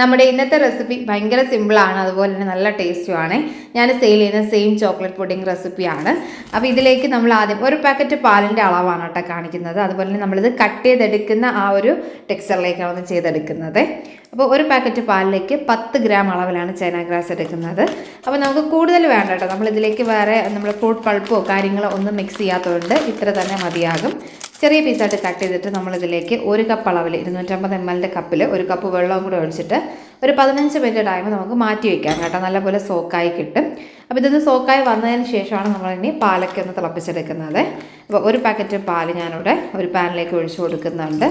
നമ്മുടെ ഇന്നത്തെ റെസിപ്പി ഭയങ്കര സിമ്പിളാണ് അതുപോലെ തന്നെ നല്ല ടേസ്റ്റുമാണ് ഞാൻ സെയിൽ ചെയ്യുന്ന സെയിം ചോക്ലേറ്റ് പുഡിംഗ് റെസിപ്പിയാണ് അപ്പോൾ ഇതിലേക്ക് നമ്മൾ ആദ്യം ഒരു പാക്കറ്റ് പാലിന്റെ അളവാണ് കേട്ടോ കാണിക്കുന്നത്. അതുപോലെ തന്നെ നമ്മളിത് കട്ട് ചെയ്തെടുക്കുന്ന ആ ഒരു ടെക്സ്ചറിലേക്കാണ് ചെയ്തെടുക്കുന്നത്. അപ്പോൾ ഒരു പാക്കറ്റ് പാലിലേക്ക് പത്ത് ഗ്രാം അളവിലാണ് ചൈന ഗ്രാസ് എടുക്കുന്നത്. അപ്പോൾ നമുക്ക് കൂടുതൽ വേണ്ട കേട്ടോ. നമ്മളിതിലേക്ക് വേറെ നമ്മൾ ഫ്രൂട്ട് പൾപ്പോ കാര്യങ്ങളോ ഒന്നും മിക്സ് ചെയ്യാത്തതുകൊണ്ട് ഇത്ര തന്നെ മതിയാകും. ചെറിയ പീസായിട്ട് കട്ട് ചെയ്തിട്ട് നമ്മളിതിലേക്ക് ഒരു കപ്പ് അളവിൽ ഇരുന്നൂറ്റമ്പത് എം എല്ലിന്റെ കപ്പിൽ ഒരു കപ്പ് വെള്ളവും കൂടെ ഒഴിച്ചിട്ട് ഒരു പതിനഞ്ച് മിനിറ്റ് ടൈം നമുക്ക് മാറ്റി വയ്ക്കാം കേട്ടോ. നല്ലപോലെ സോക്കായി കിട്ടും. അപ്പോൾ ഇതൊന്ന് സോക്കായി വന്നതിന് ശേഷമാണ് നമ്മളിനി പാലൊക്കെ ഒന്ന് തിളപ്പിച്ചെടുക്കുന്നത്. അപ്പോൾ ഒരു പാക്കറ്റ് പാൽ ഞാനിവിടെ ഒരു പാനിലേക്ക് ഒഴിച്ചു കൊടുക്കുന്നുണ്ട്.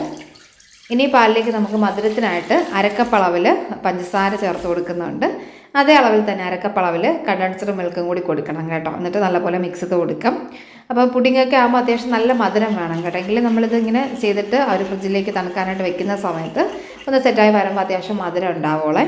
ഇനി പാലിലേക്ക് നമുക്ക് മധുരത്തിനായിട്ട് അരക്കപ്പ് അളവിൽ പഞ്ചസാര ചേർത്ത് കൊടുക്കുന്നുണ്ട്. അതേ അളവിൽ തന്നെ അരക്കപ്പ് അളവിൽ കണ്ടൻസ്ഡ് മിൽക്കും കൂടി കൊടുക്കണം കേട്ടോ. എന്നിട്ട് നല്ലപോലെ മിക്സ് ചെയ്ത് കൊടുക്കാം. അപ്പോൾ പുഡിങ്ങൊക്കെ ആകുമ്പോൾ അത്യാവശ്യം നല്ല മധുരം വേണം കേട്ടോ. എങ്കിൽ നമ്മളിത് ഇങ്ങനെ ചെയ്തിട്ട് ആ ഒരു ഫ്രിഡ്ജിലേക്ക് തണുക്കാനായിട്ട് വെക്കുന്ന സമയത്ത് ഒന്ന് സെറ്റായി വരുമ്പോൾ അത്യാവശ്യം മധുരം ഉണ്ടാവോളേ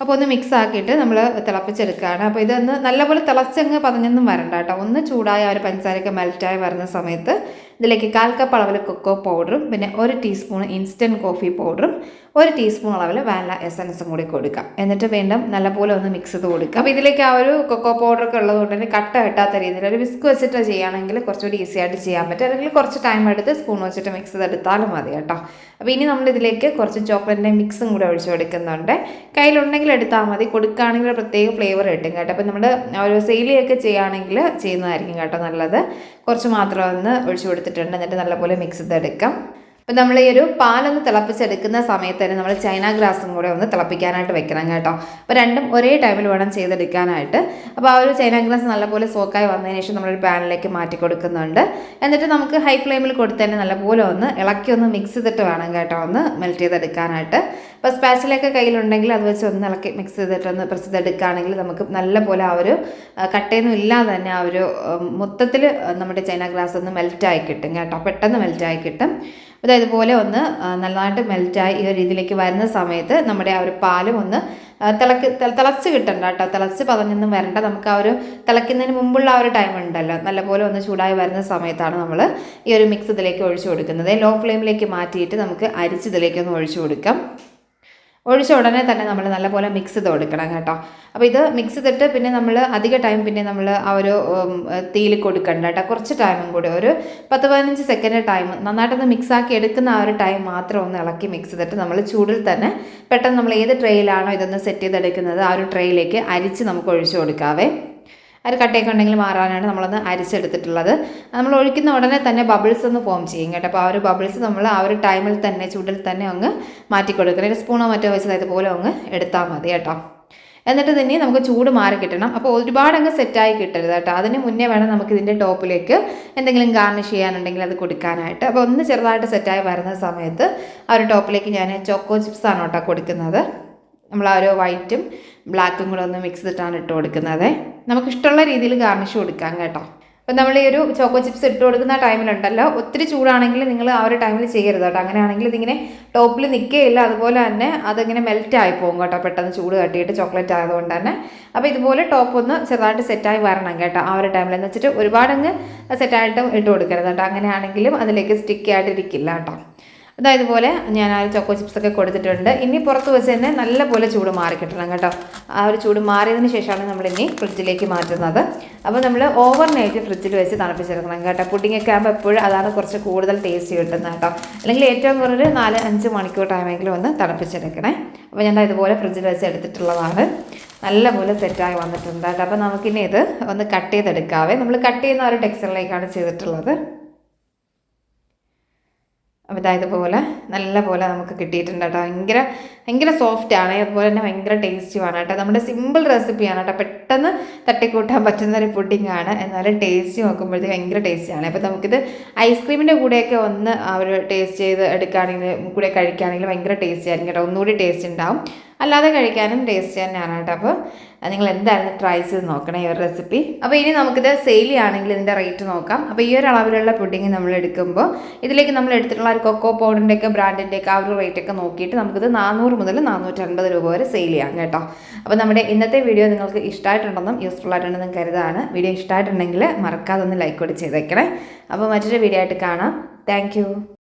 അപ്പോൾ ഒന്ന് മിക്സ് ആക്കിയിട്ട് നമ്മൾ തിളപ്പിച്ചെടുക്കുകയാണ് അപ്പോൾ ഇതൊന്ന് നല്ലപോലെ തിളച്ചങ്ങ് പതഞ്ഞൊന്നും വരണ്ട കേട്ടോ. ഒന്ന് ചൂടായ ഒരു പഞ്ചസാരയൊക്കെ മെൽറ്റായി വരുന്ന സമയത്ത് ഇതിലേക്ക് കാൽ കപ്പ് അളവിൽ കൊക്കോ പൗഡറും പിന്നെ ഒരു ടീസ്പൂൺ ഇൻസ്റ്റന്റ് കോഫി പൗഡറും ഒരു ടീസ്പൂൺ അളവിൽ വാനില എസൻസും കൂടി കൊടുക്കാം. എന്നിട്ട് വീണ്ടും നല്ലപോലെ ഒന്ന് മിക്സ് ചെയ്ത് കൊടുക്കുക അപ്പോൾ ഇതിലേക്ക് ആ ഒരു കൊക്കോ പൗഡർ ഒക്കെ ഉള്ളതുകൊണ്ട് തന്നെ കട്ട കിട്ടാത്ത രീതിയിൽ ഒരു വിസ്ക് വെച്ചിട്ട് ചെയ്യുകയാണെങ്കിൽ കുറച്ചുകൂടി ഈസി ആയിട്ട് ചെയ്യാൻ പറ്റും. അല്ലെങ്കിൽ കുറച്ച് ടൈം എടുത്ത് സ്പൂൺ വെച്ചിട്ട് മിക്സ് ചെയ്തെടുത്താലും മതി കേട്ടോ. അപ്പോൾ ഇനി നമ്മളിതിലേക്ക് കുറച്ച് ചോക്ലേറ്റിന്റെ മിക്സും കൂടി ഒഴിച്ച് കൊടുക്കുന്നുണ്ട്. കയ്യിലുണ്ടെങ്കിൽ എടുത്താൽ മതി. കൊടുക്കുകയാണെങ്കിൽ പ്രത്യേക ഫ്ലേവർ കിട്ടും കേട്ടോ. അപ്പോൾ നമ്മൾ ഒരു സെയിലിയൊക്കെ ചെയ്യുകയാണെങ്കിൽ ചെയ്യുന്നതായിരിക്കും കേട്ടോ നല്ലത്. കുറച്ച് മാത്രം ഒന്ന് ഒഴിച്ചു കൊടുത്തിട്ടുണ്ട്. എന്നിട്ട് നല്ലപോലെ മിക്സ് ചെയ്തെടുക്കാം. അപ്പോൾ നമ്മൾ ഈ ഒരു പാലൊന്ന് തിളപ്പിച്ചെടുക്കുന്ന സമയത്ത് തന്നെ നമ്മൾ ചൈന ഗ്രാസും കൂടെ ഒന്ന് തിളപ്പിക്കാനായിട്ട് വെക്കണം കേട്ടോ. അപ്പോൾ രണ്ടും ഒരേ ടൈമിൽ വേണം ചെയ്തെടുക്കാനായിട്ട്. അപ്പോൾ ആ ഒരു ചൈന ഗ്രാസ് നല്ലപോലെ സോക്കായി വന്നതിന് ശേഷം നമ്മളൊരു പാനിലേക്ക് മാറ്റി കൊടുക്കുന്നുണ്ട്. എന്നിട്ട് നമുക്ക് ഹൈ ഫ്ലെയിമിൽ കൊടുത്ത് തന്നെ നല്ലപോലെ ഒന്ന് ഇളക്കി ഒന്ന് മിക്സ് ചെയ്തിട്ട് വേണം കേട്ടോ ഒന്ന് മെൽറ്റ് ചെയ്തെടുക്കാനായിട്ട്. അപ്പോൾ സ്പാച്ചിലൊക്കെ കയ്യിലുണ്ടെങ്കിൽ അത് വെച്ച് ഒന്ന് ഇളക്കി മിക്സ് ചെയ്തിട്ട് ഒന്ന് പ്രസ് ചെയ്തെടുക്കുകയാണെങ്കിൽ നമുക്ക് നല്ലപോലെ ആ ഒരു കട്ടയൊന്നും ഇല്ലാതെ തന്നെ ആ ഒരു മൊത്തത്തിൽ നമ്മുടെ ചൈന ഗ്ലാസ് ഒന്ന് മെൽറ്റായി കിട്ടും കേട്ടോ. പെട്ടെന്ന് മെൽറ്റായി കിട്ടും. അപ്പോൾ ഇതുപോലെ ഒന്ന് നല്ലതായിട്ട് മെൽറ്റായി ഈ ഒരു രീതിയിലേക്ക് വരുന്ന സമയത്ത് നമ്മുടെ ആ ഒരു പാലും ഒന്ന് തിളക്ക് തിളച്ച് കിട്ടണ്ട കേട്ടോ. തിളച്ച് പതഞ്ഞൊന്നും വരണ്ട. നമുക്ക് ആ ഒരു തിളയ്ക്കുന്നതിന് മുമ്പുള്ള ആ ഒരു ടൈം ഉണ്ടല്ലോ. നല്ലപോലെ ഒന്ന് ചൂടായി വരുന്ന സമയത്താണ് നമ്മൾ ഈ ഒരു മിക്സ് ഇതിലേക്ക് ഒഴിച്ചു കൊടുക്കുന്നത്. ലോ ഫ്ലെയിമിലേക്ക് മാറ്റിയിട്ട് നമുക്ക് അരിച്ച് ഇതിലേക്ക് ഒന്ന് ഒഴിച്ചു കൊടുക്കാം. ഒഴിച്ച ഉടനെ തന്നെ നമ്മൾ നല്ലപോലെ മിക്സ് ചെയ്ത് കൊടുക്കണം കേട്ടോ. അപ്പോൾ ഇത് മിക്സ് ചെയ്തിട്ട് പിന്നെ നമ്മൾ അധിക ടൈം പിന്നെ നമ്മൾ ആ ഒരു തീയിൽ കൊടുക്കണ്ട കേട്ടോ. കുറച്ച് ടൈമും കൂടി ഒരു പത്ത് പതിനഞ്ച് സെക്കൻഡ് ടൈം നന്നായിട്ടൊന്ന് മിക്സ് ആക്കി എടുക്കുന്ന ആ ഒരു ടൈം മാത്രം ഒന്ന് ഇളക്കി മിക്സ് ചെയ്തിട്ട് നമ്മൾ ചൂടിൽ തന്നെ പെട്ടെന്ന് നമ്മൾ ഏത് ട്രെയിലാണോ ഇതൊന്ന് സെറ്റ് ചെയ്തെടുക്കുന്നത് ആ ഒരു ട്രെയിലേക്ക് അരിച്ച് നമുക്ക് ഒഴിച്ചു കൊടുക്കാവേ. ഒരു കട്ടയൊക്കെ ഉണ്ടെങ്കിൽ മാറാനാണ് നമ്മളൊന്ന് അരിച്ചെടുത്തിട്ടുള്ളത്. നമ്മൾ ഒഴിക്കുന്ന ഉടനെ തന്നെ ബബിൾസ് ഒന്ന് ഫോം ചെയ്യും കേട്ടോ. അപ്പോൾ ആ ഒരു ബബിൾസ് നമ്മൾ ആ ഒരു ടൈമിൽ തന്നെ ചൂടിൽ തന്നെ അങ്ങ് മാറ്റി കൊടുക്കണം ഒരു സ്പൂണോ മറ്റോ വെച്ചത് ഇതുപോലെ അങ്ങ് എടുത്താൽ മതി കേട്ടോ. എന്നിട്ട് തന്നെ നമുക്ക് ചൂട് മാറി കിട്ടണം. അപ്പോൾ ഒരുപാട് അങ്ങ് സെറ്റായി കിട്ടരുത് കേട്ടോ. അതിന് മുന്നേ വേണം നമുക്ക് ഇതിന്റെ ടോപ്പിലേക്ക് എന്തെങ്കിലും ഗാർണിഷ് ചെയ്യാനുണ്ടെങ്കിൽ അത് കൊടുക്കാനായിട്ട്. അപ്പോൾ ഒന്ന് ചെറുതായിട്ട് സെറ്റായി വരുന്ന സമയത്ത് ആ ഒരു ടോപ്പിലേക്ക് ഞാൻ ചോക്കോ ചിപ്സ് ആണ് കേട്ടോ കൊടുക്കുന്നത്. നമ്മൾ ആ ഒരു വൈറ്റും ബ്ലാക്കും കൂടെ ഒന്ന് മിക്സ് ചെയ്തിട്ടാണ് ഇട്ട് കൊടുക്കുന്നത്. നമുക്ക് ഇഷ്ടമുള്ള രീതിയിൽ ഗാർണിഷ് കൊടുക്കാം കേട്ടോ. അപ്പം നമ്മൾ ഈ ഒരു ചോക്കോ ചിപ്സ് ഇട്ട് കൊടുക്കുന്ന ടൈമിലുണ്ടല്ലോ ഒത്തിരി ചൂടാണെങ്കിൽ നിങ്ങൾ ആ ഒരു ടൈമിൽ ചെയ്യരുത് കേട്ടോ. അങ്ങനെയാണെങ്കിൽ ഇതിങ്ങനെ ടോപ്പിൽ നിൽക്കുകയില്ല അതുപോലെ തന്നെ അതിങ്ങനെ മെൽറ്റ് ആയി പോകും കേട്ടോ. പെട്ടെന്ന് ചൂട് കട്ടിയിട്ട് ചോക്ലേറ്റ് ആയതുകൊണ്ട് തന്നെ. അപ്പോൾ ഇതുപോലെ ടോപ്പ് ഒന്ന് ചെറുതായിട്ട് സെറ്റായി വരണം കേട്ടോ. ആ ഒരു ടൈമിൽ എന്ന് വെച്ചിട്ട് ഒരുപാട് അങ്ങ് സെറ്റായിട്ട് ഇട്ട് കൊടുക്കരുത് കേട്ടോ. അങ്ങനെയാണെങ്കിലും അതിലേക്ക് സ്റ്റിക്കി ആയിട്ടിരിക്കില്ല കേട്ടോ. അതായത് ഇതുപോലെ ഞാൻ ആ ചോക്കോ ചിപ്സൊക്കെ കൊടുത്തിട്ടുണ്ട്. ഇനി പുറത്ത് വെച്ച് തന്നെ നല്ലപോലെ ചൂട് മാറി കിട്ടണം കേട്ടോ. ആ ഒരു ചൂട് മാറിയതിന് ശേഷമാണ് നമ്മൾ ഇനി ഫ്രിഡ്ജിലേക്ക് മാറ്റുന്നത്. അപ്പോൾ നമ്മൾ ഓവർ നൈറ്റ് ഫ്രിഡ്ജിൽ വെച്ച് തണുപ്പിച്ചെടുക്കണം കേട്ടോ. പുഡിങ്ങൊക്കെ ആകുമ്പോൾ എപ്പോഴും അതാണ് കുറച്ച് കൂടുതൽ ടേസ്റ്റ് കിട്ടുന്നത് കേട്ടോ. അല്ലെങ്കിൽ ഏറ്റവും കുറഞ്ഞൊരു നാല് അഞ്ച് മണിക്കൂർ ടൈമെങ്കിലും ഒന്ന് തണുപ്പിച്ചെടുക്കണേ. അപ്പോൾ ഞാൻ ഇതുപോലെ ഫ്രിഡ്ജിൽ വെച്ച് എടുത്തിട്ടുള്ളതാണ്. നല്ലപോലെ സെറ്റായി വന്നിട്ടുണ്ട് കേട്ടോ. അപ്പോൾ നമുക്കിനി ഇത് ഒന്ന് കട്ട് ചെയ്തെടുക്കാവേ. നമ്മൾ കട്ട് ചെയ്യുന്ന ഒരു ടെക്സ്റ്ററിലേക്കാണ് ചെയ്തിട്ടുള്ളത്. അപ്പോൾ ഇതാ നല്ല പോലെ നമുക്ക് കിട്ടിയിട്ടുണ്ട് കേട്ടോ. ഭയങ്കര ഭയങ്കര സോഫ്റ്റാണ് അതുപോലെ തന്നെ ഭയങ്കര ടേസ്റ്റുമാണ് കേട്ടോ. നമ്മുടെ സിമ്പിൾ റെസിപ്പിയാണ് കേട്ടോ. പെട്ടെന്ന് തട്ടിക്കൂട്ടാൻ പറ്റുന്ന ഒരു ആണ്. എന്നാലും ടേസ്റ്റ് നോക്കുമ്പോഴത്തേക്ക് ഭയങ്കര ടേസ്റ്റിയാണ് അപ്പോൾ നമുക്കിത് ഐസ്ക്രീമിന്റെ കൂടെയൊക്കെ ഒന്ന് ഒരു ടേസ്റ്റ് ചെയ്ത് എടുക്കുകയാണെങ്കിൽ കൂടെ കഴിക്കുകയാണെങ്കിൽ ഭയങ്കര ടേസ്റ്റി ആയിരിക്കും കേട്ടോ. ഒന്നുകൂടി ടേസ്റ്റ് ഉണ്ടാവും. അല്ലാതെ കഴിക്കാനും ടേസ്റ്റ് തന്നെയാണ് കേട്ടോ. അപ്പോൾ നിങ്ങൾ എന്തായാലും ട്രൈ ചെയ്ത് നോക്കണം ഈ ഒരു റെസിപ്പി അപ്പോൾ ഇനി നമുക്കിത് സെയിൽ ആണെങ്കിൽ ഇതിന്റെ റേറ്റ് നോക്കാം. അപ്പോൾ ഈ ഒരു അളവിലുള്ള പുഡിങ് നമ്മൾ എടുക്കുമ്പോൾ ഇതിലേക്ക് നമ്മൾ എടുത്തിട്ടുള്ള ഒരു കൊക്കോ പൗഡറിന്റെയൊക്കെ ബ്രാൻഡിന്റെയൊക്കെ ആ ഒരു റേറ്റ് ഒക്കെ നോക്കിയിട്ട് നമുക്കിത് നാനൂറ് മുതൽ നാനൂറ്റൻപത് രൂപ വരെ സെയിൽ ചെയ്യാം കേട്ടോ. അപ്പോൾ നമ്മുടെ ഇന്നത്തെ വീഡിയോ നിങ്ങൾക്ക് ഇഷ്ടമായിട്ടുണ്ടെന്നും യൂസ്ഫുൾ ആയിട്ടുണ്ടെന്നും കരുതാണ്. വീഡിയോ ഇഷ്ടമായിട്ടുണ്ടെങ്കിൽ മറക്കാതെ ഒന്ന് ലൈക്ക് കൂടി ചെയ്തേക്കണേ. അപ്പോൾ മറ്റൊരു വീഡിയോ ആയിട്ട് കാണാം. താങ്ക്